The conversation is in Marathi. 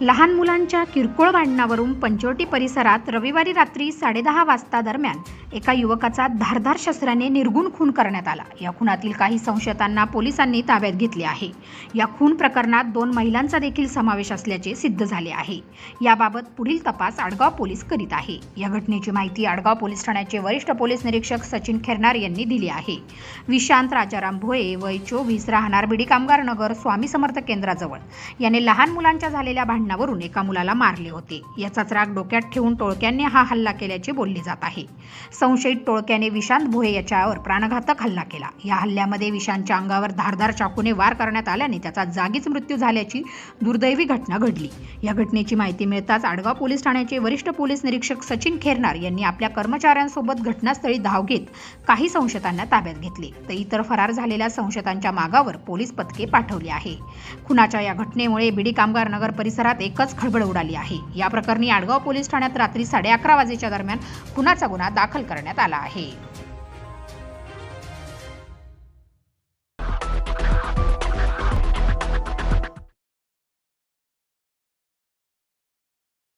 लहान मुलांच्या किरकोळ भांडणावरून पंचवटी परिसरात रविवारी रात्री साडेदहा वाजता दरम्यान एका युवकाचा धारधार शस्त्राने निर्गुण खून करण्यात आला. या खुनातील काही संशयितांना पोलिसांनी ताब्यात घेतले आहे. या खून प्रकरणात दोन महिलांचा देखील समावेश असल्याचे सिद्ध झाले आहे. याबाबत पुढील तपास आडगाव पोलीस करीत आहे. या घटनेची माहिती आडगाव पोलीस ठाण्याचे वरिष्ठ पोलीस निरीक्षक सचिन खेरनार यांनी दिली आहे. विशांत राजाराम भोये वय चोवीस राहणार बिडी कामगार नगर स्वामी समर्थ केंद्राजवळ. याने लहान मुलांच्या झालेल्या भांड भांडणावरून एका मुलाला मारले होते. याचाच राग डोक्यात ठेवून टोळक्याने हा हल्ला केल्याचे बोलले जात आहे. संशयित टोळक्याने विशांत भोये याच्यावर प्राणघातक हल्ला केला. या हल्ल्यामध्ये विशांतच्या अंगावर धारदार चाकूने वार करण्यात आल्याने त्याचा जागीच मृत्यू झाल्याची दुर्दैवी घटना घडली. या घटनेची माहिती मिळताच आडगाव पोलीस ठाण्याचे वरिष्ठ पोलीस निरीक्षक सचिन खेरनार यांनी आपल्या कर्मचाऱ्यांसोबत घटनास्थळी धाव घेत काही संशयितांना ताब्यात घेतले. तर इतर फरार झालेल्या संशयितांच्या मागावर पोलीस पथके पाठवली आहे. खुनाच्या या घटनेमुळे बिडी कामगार नगर परिसरात परिसरात एकच खळबळ उडाली आहे. या प्रकरणी आडगाव पोलीस ठाण्यात रात्री साडे अकरा वाजेच्या दरम्यान खुनाचा गुन्हा दाखल करण्यात आला आहे.